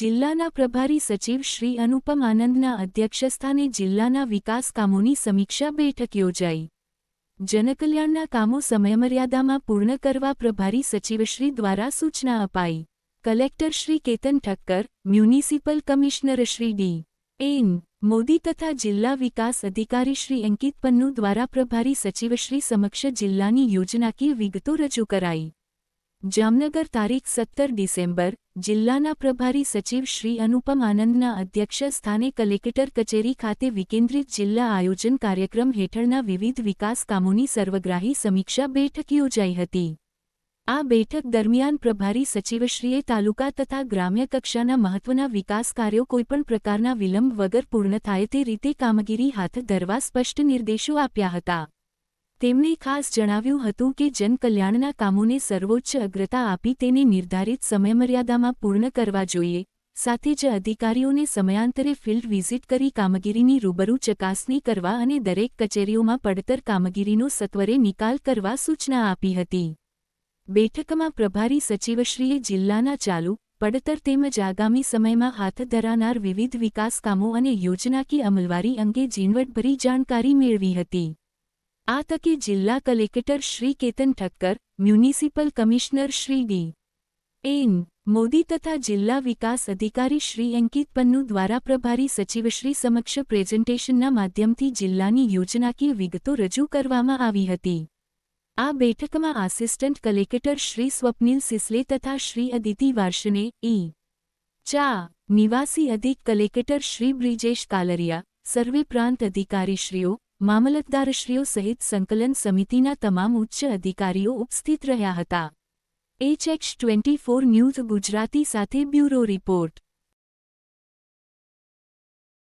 જિલ્લાના પ્રભારી સચિવ શ્રી અનુપમ આનંદના અધ્યક્ષસ્થાને જિલ્લાના વિકાસ કામોની સમીક્ષા બેઠક યોજાઈ. જનકલ્યાણના કામો સમયમર્યાદામાં પૂર્ણ કરવા પ્રભારી સચિવશ્રી દ્વારા સૂચના અપાઈ. Collector Shri Ketan Thakkar, municipal commissioner Shri D. N. Modi તથા જિલ્લા વિકાસ અધિકારી શ્રી અંકિત પન્નુ દ્વારા પ્રભારી સચિવશ્રી સમક્ષ જિલ્લાની યોજનાકીય વિગતો રજૂ કરાઈ. જામનગર તારીખ સત્તર ડિસેમ્બર, જિલ્લાના પ્રભારી સચિવ શ્રી અનુપમ આનંદના અધ્યક્ષ સ્થાને કલેક્ટર કચેરી ખાતે વિકેન્દ્રિત જિલ્લા આયોજન કાર્યક્રમ હેઠળના વિવિધ વિકાસ કામોની સર્વગ્રાહી સમીક્ષા બેઠક યોજાઈ હતી. આ બેઠક દરમિયાન પ્રભારી સચિવશ્રીએ તાલુકા તથા ગ્રામ્ય કક્ષાના મહત્વના વિકાસ કાર્યો કોઈપણ પ્રકારના વિલંબ વગર પૂર્ણ થાય તે રીતે કામગીરી હાથ ધરવા સ્પષ્ટ નિર્દેશો આપ્યા હતા. તેમણે ખાસ જણાવ્યું હતું કે જનકલ્યાણના કામોને સર્વોચ્ચ અગ્રતા આપી તેને નિર્ધારિત સમયમર્યાદામાં પૂર્ણ કરવા જોઈએ. સાથે જ અધિકારીઓને સમયાંતરે ફિલ્ડ વિઝિટ કરી કામગીરીની રૂબરૂ ચકાસણી કરવા અને દરેક કચેરીઓમાં પડતર કામગીરીનો સત્વરે નિકાલ કરવા સૂચના આપી હતી. બેઠકમાં પ્રભારી સચિવશ્રીએ જિલ્લાના ચાલુ, પડતર તેમજ આગામી સમયમાં હાથ ધરાનાર વિવિધ વિકાસ કામો અને યોજનાકીય અમલવારી અંગે ઝીણવટભરી જાણકારી મેળવી હતી. આ તકે જિલ્લા collector Shri Ketan Thakkar, municipal commissioner Shri D. N. Modi તથા જિલ્લા વિકાસ અધિકારી શ્રી અંકિત પન્નુ દ્વારા પ્રભારી સચિવશ્રી સમક્ષ પ્રેઝન્ટેશનના માધ્યમથી જિલ્લાની યોજનાકીય વિગતો રજૂ કરવામાં આવી હતી. આ બેઠકમાં આસિસ્ટન્ટ કલેક્ટર શ્રી સ્વપ્નિલ સિસલે તથા શ્રી અદિતિ વાર્ષને ઈ. ચા. નિવાસી અધિક કલેક્ટર શ્રી બ્રિજેશ કાલરિયા, સર્વે પ્રાંત અધિકારીશ્રીઓ મામલતદારશ્રીઓ સહિત સંકલન સમિતિના તમામ ઉચ્ચ અધિકારીઓ ઉપસ્થિત રહ્યા હતા. HX twenty four news Gujarati સાથે બ્યુરો રિપોર્ટ.